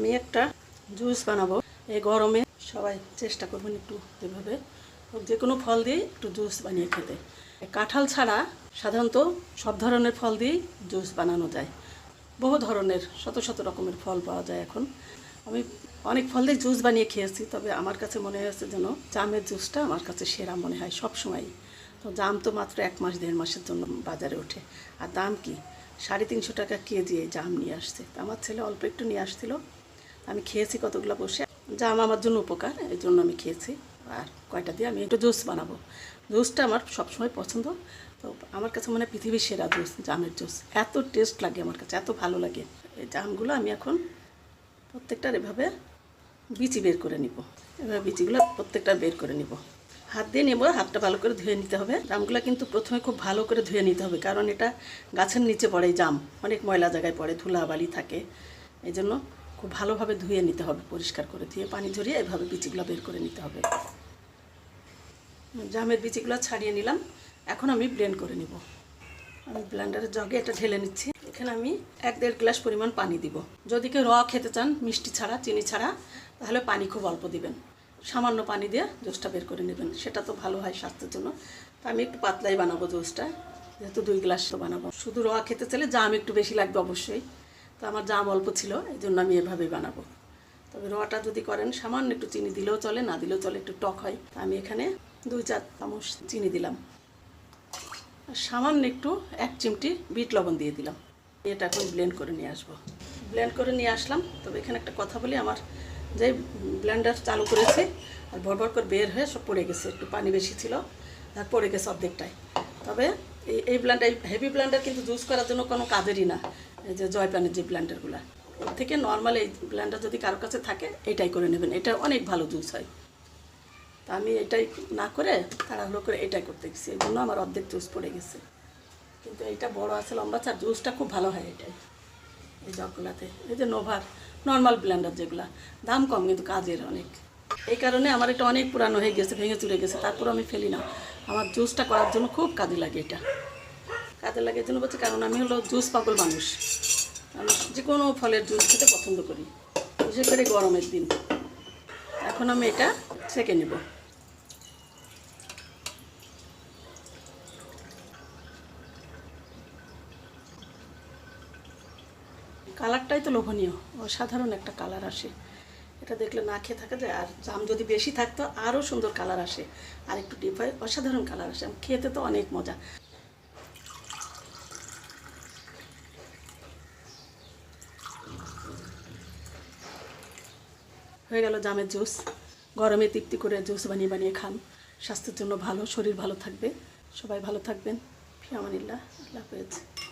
আমি একটা জুস বানাবো। এই গরমে সবাই চেষ্টা করবেন একটু হোক, যে কোনো ফল দিয়ে একটু জুস বানিয়ে খেতে। কাঁঠাল ছাড়া সাধারণত সব ধরনের ফল দিয়েই জুস বানানো যায়। বহু ধরনের, শত শত রকমের ফল পাওয়া যায় এখন। আমি অনেক ফল দিয়ে জুস বানিয়ে খেয়েছি, তবে আমার কাছে মনে হয়েছে যেন জামের জুসটা আমার কাছে সেরা মনে হয় সব সময় তো জাম তো মাত্র এক মাস, দেড় মাসের জন্য বাজারে ওঠে। আর দাম কি? সাড়ে তিনশো টাকা কেজি এই জাম নিয়ে আসছে। আমার ছেলে অল্প একটু নিয়ে আসছিল। আমি খেয়েছি কতগুলো বসে। জাম আমার জন্য উপকার, এই জন্য আমি খেয়েছি। আর কয়টা দিয়ে আমি একটু জুস বানাবো। জুসটা আমার সবসময় পছন্দ। তো আমার কাছে মানে পৃথিবীর সেরা জুস, জামের জুস। এত টেস্ট লাগে আমার কাছে, এত ভালো লাগে। এই জামগুলো আমি এখন প্রত্যেকটার এভাবে বিচি বের করে নিব। এভাবে বিচিগুলো প্রত্যেকটা বের করে নিব। হাত দিয়ে নেব, হাতটা ভালো করে ধুয়ে নিতে হবে। জামগুলো কিন্তু প্রথমে খুব ভালো করে ধুয়ে নিতে হবে, কারণ এটা গাছের নিচে পড়ে জাম। অনেক ময়লা জায়গায় পড়ে, ধুলাবালি থাকে। এই জন্য খুব ভালোভাবে ধুয়ে নিতে হবে, পরিষ্কার করে ধুয়ে পানি ঝরিয়ে এভাবে বিচিগুলো বের করে নিতে হবে। জামের বিচিগুলো ছাড়িয়ে নিলাম, এখন আমি ব্লেন্ড করে নিব। আমি ব্লেন্ডারের জগে এটা ঢেলে নিচ্ছি। এখানে আমি এক দেড় গ্লাস পরিমাণ পানি দিব। যদি কেউ র খেতে চান, মিষ্টি ছাড়া, চিনি ছাড়া, তাহলে পানি খুব অল্প দিবেন। সামান্য পানি দিয়ে জুসটা বের করে নেবেন। সেটা তো ভালো হয় স্বাস্থ্যের জন্য। তো আমি একটু পাতলাই বানাবো জুসটা, যেহেতু দুই গ্লাস তো বানাবো। শুধু র খেতে চাইলে জাম একটু বেশি লাগবে অবশ্যই। তো আমার জাম অল্প ছিল, এই জন্য আমি এভাবেই বানাবো। তবে রটা যদি করেন, সামান্য একটু চিনি দিলেও চলে, না দিলেও চলে, একটু টক হয়। তা আমি এখানে দুই চার চামচ চিনি দিলাম। আর সামান্য একটু এক চিমটি বিট লবণ দিয়ে দিলাম। এটা এখন ব্লেন্ড করে নিয়ে আসব। ব্লেন্ড করে নিয়ে আসলাম। তবে এখানে একটা কথা বলি, আমার যে ব্লেন্ডার চালু করেছে, আর ভরভর করে বের হয়ে সব পড়ে গেছে, একটু পানি বেশি ছিল, আর পড়ে গেছে অর্ধেকটাই। তবে এই এই ব্লেন্ডার হেভি ব্লেন্ডার কিন্তু জুস করার জন্য কোনো কাজেরই না। এই যে জয়পানের যে প্ল্যান্টারগুলো এর থেকে নর্মাল এই ব্লেন্ডার যদি কারোর কাছে থাকে, এটাই করে নেবেন। এটা অনেক ভালো জুস হয়। তা আমি এটাই না করে তাড়াহুড়ো করে এটাই করতে গেছি। এই জন্য আমার অর্ধেক জুস পড়ে গেছে। কিন্তু এইটা বড় আছে, লম্বা চার জুসটা খুব ভালো হয় এটাই। এই জগগুলাতে এই যে নোভার নর্মাল ব্লেন্ডার যেগুলা, দাম কম কিন্তু কাজের অনেক। এই কারণে আমার এটা অনেক পুরানো হয়ে গেছে, ভেঙে চুরে গেছে তারপর আমি ফেলি না। আমার জুসটা করার জন্য খুব কাজে লাগে এটা। কাজে লাগে জন্য বলছি, কারণ আমি হলো জুস পাগল মানুষ। যে কোনো ফলের জুস খেতে পছন্দ করি, বিশেষ করে গরমের দিন। এখন আমি এটা ছেঁকে নেব। কালারটাই তো লোভনীয়, অসাধারণ একটা কালার আসে। এটা দেখলে না খেয়ে থাকা যায়, আর জাম যদি বেশি থাকতো, আরও সুন্দর কালার আসে। আর একটু ডিপ হয় অসাধারণ কালার আসে। খেতে তো অনেক মজা। হয়ে গেল জামের জুস। গরমে তৃপ্তি করে জুস বানিয়ে বানিয়ে খান। স্বাস্থ্যের জন্য ভালো, শরীর ভালো থাকবে। সবাই ভালো থাকবেন। ফিয়ামানিল্লাহ, আল্লাহ হাফেজ।